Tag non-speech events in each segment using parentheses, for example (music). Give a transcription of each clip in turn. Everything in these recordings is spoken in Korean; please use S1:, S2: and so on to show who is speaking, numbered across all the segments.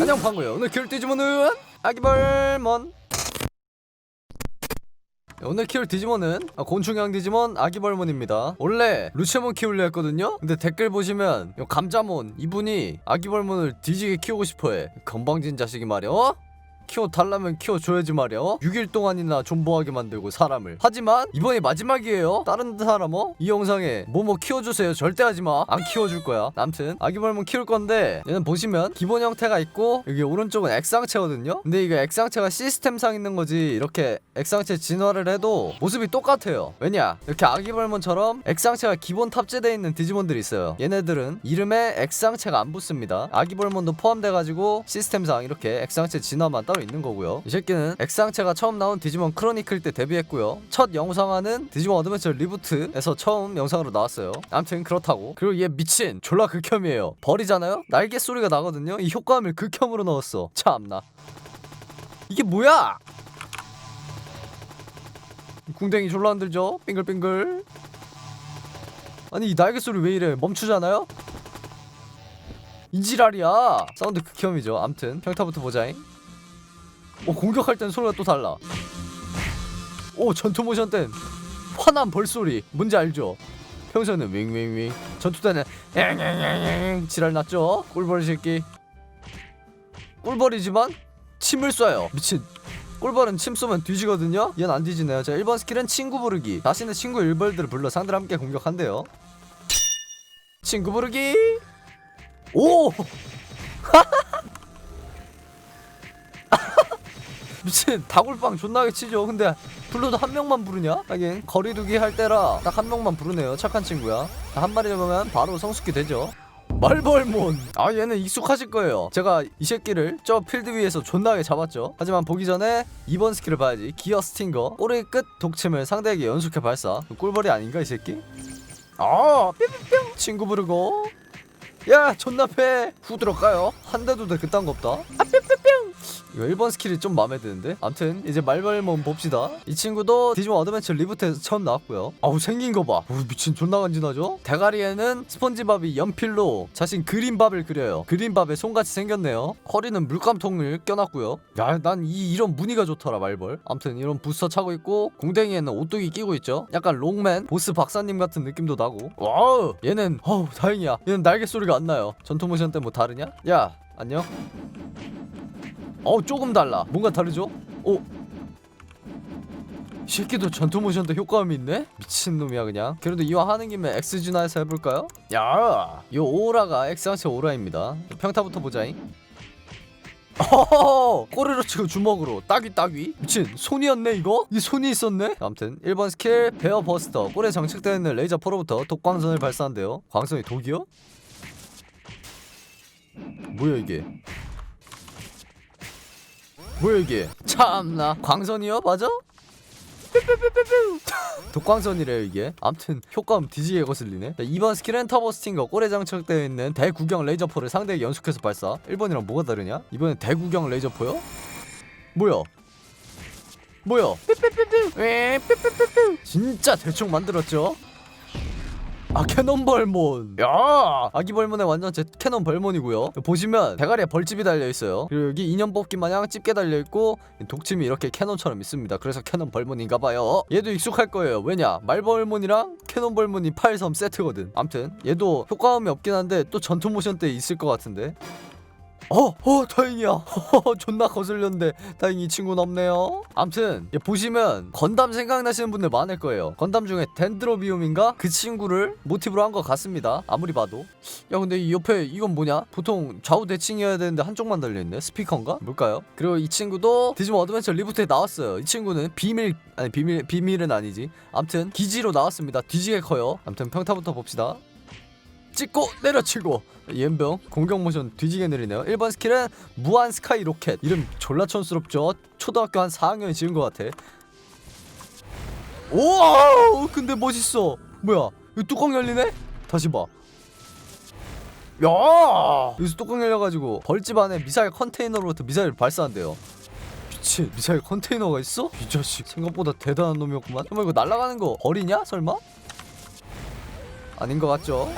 S1: 안녕 방구요. 오늘 키울 디지몬은 아기벌몬 네, 오늘 키울 디지몬은 아, 곤충형 디지몬 아기벌몬입니다. 원래 루체몬 키우려 했거든요? 근데 댓글 보시면 요 감자몬 이분이 아기벌몬을 뒤지게 키우고 싶어해. 건방진 자식이 말이야 어? 키워 달라면 키워 줘야지 말이야. 어? 6일 동안이나 존버하게 만들고 사람을. 하지만 이번이 마지막이에요. 다른 사람 어? 이 영상에 뭐뭐 키워주세요. 절대 하지 마. 안 키워줄 거야. 남튼 아기벌몬 키울 건데 얘는 보시면 기본 형태가 있고 여기 오른쪽은 액상체거든요. 근데 이거 액상체가 시스템상 있는 거지 이렇게 액상체 진화를 해도 모습이 똑같아요. 왜냐? 이렇게 아기벌몬처럼 액상체가 기본 탑재되어 있는 디지몬들이 있어요. 얘네들은 이름에 액상체가 안 붙습니다. 아기벌몬도 포함돼가지고 시스템상 이렇게 액상체 진화만 따로 있는 거고요. 이 새끼는 액상체가 처음 나온 디지몬 크로니클 때 데뷔했고요. 첫 영상화는 디지몬 어드벤처 리부트에서 처음 영상으로 나왔어요. 아무튼 그렇다고. 그리고 얘 미친 졸라 극혐이에요. 버리잖아요? 날개 소리가 나거든요. 이 효과음을 극혐으로 넣었어. 참나. 이게 뭐야? 궁뎅이 졸라 흔들죠? 빙글빙글. 아니 이 날개 소리 왜 이래? 멈추잖아요? 이지랄이야. 사운드 극혐이죠. 암튼 평타부터 보자잉. 오 공격할 땐 소리가 또 달라. 오 전투 모션 땐 화난 벌소리. 뭔지 알죠? 평소에는 윙윙윙. 전투 때는 엥엥엥엥 지랄 났죠? 꿀벌이 새끼. 꿀벌이지만 침을 쏴요. 미친. 꿀벌은 침 쏘면 뒤지거든요. 얘는 안 뒤지네요. 자 1번 스킬은 친구 부르기. 자신의 친구 일벌들을 불러 상대를 함께 공격한대요. 친구 부르기. 오! (laughs) 미친 다굴빵 존나게 치죠. 근데 불러도 한 명만 부르냐? 하긴 거리두기 할 때라 딱 한 명만 부르네요. 착한 친구야. 한 마리 잡으면 바로 성숙기 되죠. 말벌몬. 아 얘는 익숙하실 거예요. 제가 이 새끼를 저 필드 위에서 존나게 잡았죠. 하지만 보기 전에 2번 스킬을 봐야지. 기어 스팅거. 꼬리 끝 독침을 상대에게 연속해 발사. 꿀벌이 아닌가 이 새끼? 아 뿅뿅뿅. 친구 부르고. 야 존나 패후 들어가요? 한 대도 돼 그딴 거 없다 이거 1번 스킬이 좀 마음에 드는데? 암튼 이제 말벌몬 봅시다. 이 친구도 디지몬 어드벤처 리부트에서 처음 나왔고요. 아우 생긴 거봐. 미친 존나 간지나죠? 대가리에는 스펀지밥이 연필로 자신 그림밥을 그려요. 그림밥에 손같이 생겼네요. 허리는 물감통을 껴놨고요. 야 난 이 이런 무늬가 좋더라 말벌. 암튼 이런 부스터 차고 있고 공댕이에는 오뚜기 끼고 있죠? 약간 롱맨 보스 박사님 같은 느낌도 나고. 와우! 얘는 어우 다행이야. 얘는 날개 소리가 안 나요. 전투 모션 때 뭐 다르냐? 야 안녕 어 조금 달라 뭔가 다르죠? 오. 이 새끼도 전투 모션 때 효과음이 있네? 미친놈이야 그냥 그래도 이왕 하는 김에 엑스준화해서 해볼까요? 야! 이 오라가 엑스한체 오라입니다 평타부터 보자잉 어허허! 꼬리로 치고 주먹으로 따귀 따귀 미친 손이었네 이거? 이 손이 있었네? 아무튼 1번 스킬 베어 버스터 꼬리에 장착되어 있는 레이저 포로부터 독광선을 발사한대요 광선이 독이요? 뭐야 이게 뭐야 이게 참나. 광선이요? 맞아? 독광선이래요 이게. 암튼 효과음 뒤지게 거슬리네. 자, 2번 스킬은 터보 스팅거 꼬레 장착되어 있는 대구경 레이저포를 상대에게 연속해서 발사. 1번이랑 뭐가 다르냐? 이번엔 대구경 레이저포요? 뭐야? 뭐야. 진짜 대충 만들었죠? 아 캐논 벌몬. 야. 아기 벌몬의 완전 제 캐논 벌몬이고요. 보시면 대가리에 벌집이 달려있어요. 그리고 여기 인형 뽑기 마냥 집게 달려있고 독침이 이렇게 캐논처럼 있습니다. 그래서 캐논 벌몬인가봐요. 얘도 익숙할 거예요. 왜냐? 말벌몬이랑 캐논 벌몬이 8섬 세트거든. 암튼 얘도 효과음이 없긴 한데 또 전투 모션 때 있을 것 같은데 어, 어, 다행이야. (laughs) 존나 거슬렸는데 다행히 이 친구는 없네요. 암튼 얘 보시면 건담 생각나시는 분들 많을 거예요. 건담 중에 덴드로비움인가 그 친구를 모티브로 한 것 같습니다. 아무리 봐도. 야 근데 이 옆에 이건 뭐냐? 보통 좌우 대칭이어야 되는데 한쪽만 달려 있네. 스피커인가? 뭘까요? 그리고 이 친구도 디지몬 어드벤처 리부트에 나왔어요. 이 친구는 비밀 아니 비밀 비밀은 아니지. 암튼 기지로 나왔습니다. 뒤지게 커요. 암튼 평타부터 봅시다. 찍고 내려치고. 연병 공격 모션 뒤지게 느리네요. 1번 스킬은 무한 스카이 로켓. 이름 졸라 촌스럽죠? 초등학교 한 4학년이 지은 것 같아. 오 근데 멋있어. 뭐야 이 뚜껑 열리네? 다시 봐. 야! 여기서 뚜껑 열려가지고 벌집 안에 미사일 컨테이너로부터 미사일 발사한대요. 미친 미사일 컨테이너가 있어? 이 자식. 생각보다 대단한 놈이었구만. 설마 이거 날아가는 거 버리냐 설마? 아닌 것 같죠?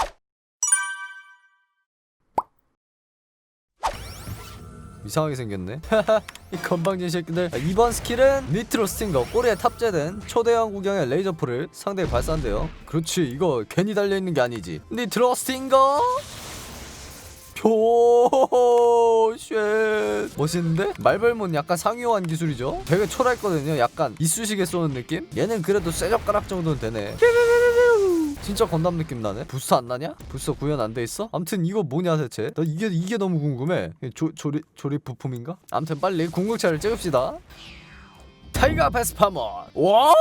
S1: 이상하게 생겼네. (laughs) 이 건방진 새끼들. 자, 이번 스킬은 니트로 스팅거 꼬리에 탑재된 초대형 구경의 레이저포를 상대에 발사한대요. 그렇지 이거 괜히 달려있는 게 아니지. 니트로 스팅거! 오쉣. 멋있는데? 말벌몬 약간 상용한 기술이죠? 되게 초라했거든요 약간. 이쑤시개 쏘는 느낌? 얘는 그래도 쇠젓가락 정도는 되네 진짜 건담 느낌 나네 부스 안 나냐? 부스 구현 안 돼 있어? 암튼 이거 뭐냐 대체 나 이게 이게 너무 궁금해 조, 조립 조립 부품인가? 암튼 빨리 궁극차를 찍읍시다 타이거 베스파몬 와우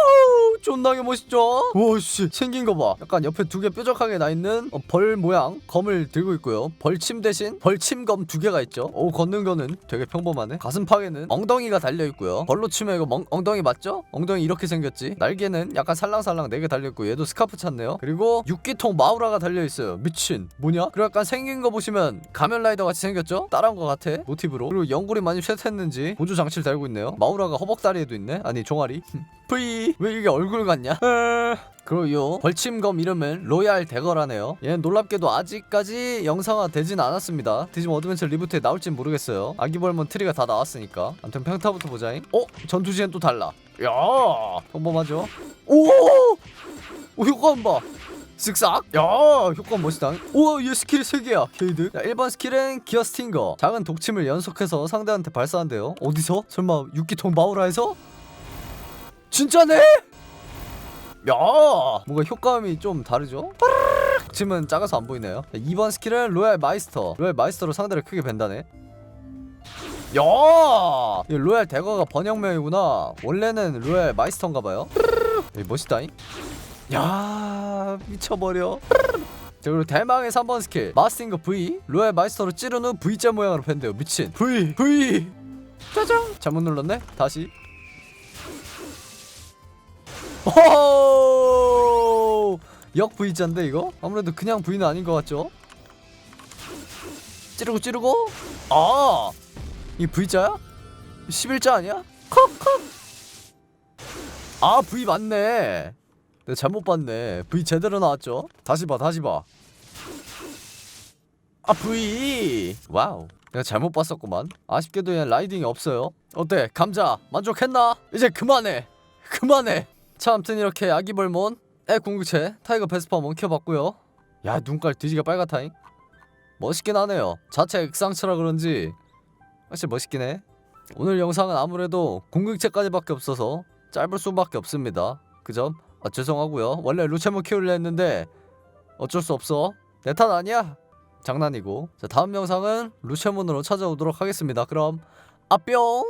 S1: 존나게 멋있죠? 와씨. 생긴 거봐. 약간 옆에 두 개 뾰족하게 나 있는 어, 벌 모양 검을 들고 있고요. 벌침 대신 벌침검 두 개가 있죠? 오 걷는 거는 되게 평범하네. 가슴팍에는 엉덩이가 달려있고요. 벌로 치면 이거 멍, 엉덩이 맞죠? 엉덩이 이렇게 생겼지. 날개는 약간 살랑살랑 네 개 달려있고 얘도 스카프 찼네요. 그리고 육기통 마우라가 달려있어요. 미친. 뭐냐? 그리고 약간 생긴 거 보시면 가면라이더 같이 생겼죠? 따라한 거 같아. 모티브로. 그리고 연골이 많이 쇠퇴했는지 보조 장치를 달고 있네요. 마우라가 허벅다리에도 있네 아니 종아리. (laughs) V 왜 이게 얼굴 같냐? 그리고 요. 벌침검 이름은 로얄 대거라네요. 얘는 놀랍게도 아직까지 영상화 되진 않았습니다. 디즈니 어드벤처 리부트에 나올진 모르겠어요. 아기벌몬 트리가 다 나왔으니까. 아무튼 평타부터 보자잉. 어? 전투 시엔 또 달라. 야 평범하죠? 오! 오 효과음 봐. 쓱싹. 야 효과 멋있다 우와 얘 스킬이 3개야. 게이드. 자, 1번 스킬은 기어 스팅거. 작은 독침을 연속해서 상대한테 발사한대요. 어디서? 설마 육기통 마우라에서? 진짜네? 야 뭔가 효과음이 좀 다르죠? 지금은 작아서 안 보이네요. 자, 2번 스킬은 로얄 마이스터. 로얄 마이스터로 상대를 크게 벤다네. 야! 이 로얄 대거가 번역명이구나. 원래는 로얄 마이스터인가봐요. 멋있다잉. 야 미쳐버려. 자 그리고 대망의 3번 스킬. 마스팅거 V. 로얄 마이스터로 찌른 후 V자 모양으로 팬대요. 미친. V V. 짜잔! 잘못 눌렀네. 다시. 오! 역 V자인데 이거? 아무래도 그냥 V는 아닌 것 같죠? 찌르고 찌르고 아! 이 V자야? 11자 아니야? 콕콕 아 V 맞네 내가 잘못 봤네 V 제대로 나왔죠? 다시 봐 다시 봐아 V 와우 내가 잘못 봤었구만 아쉽게도 얘는 라이딩이 없어요 어때 감자 만족했나? 이제 그만해 그만해 자 아무튼 이렇게 아기벌몬 애 궁극체 타이거 베스파몬 켜봤고요. 야 눈깔 뒤지게 빨갛다잉. 멋있긴 하네요. 자체 액상치라 그런지. 확실히 멋있긴 해. 오늘 영상은 아무래도 궁극체까지 밖에 없어서 짧을 수밖에 없습니다. 그 점? 아, 죄송하고요. 원래 루체몬 키우려 했는데 어쩔 수 없어. 내 탓 아니야. 장난이고. 자 다음 영상은 루체몬으로 찾아오도록 하겠습니다. 그럼 아뿅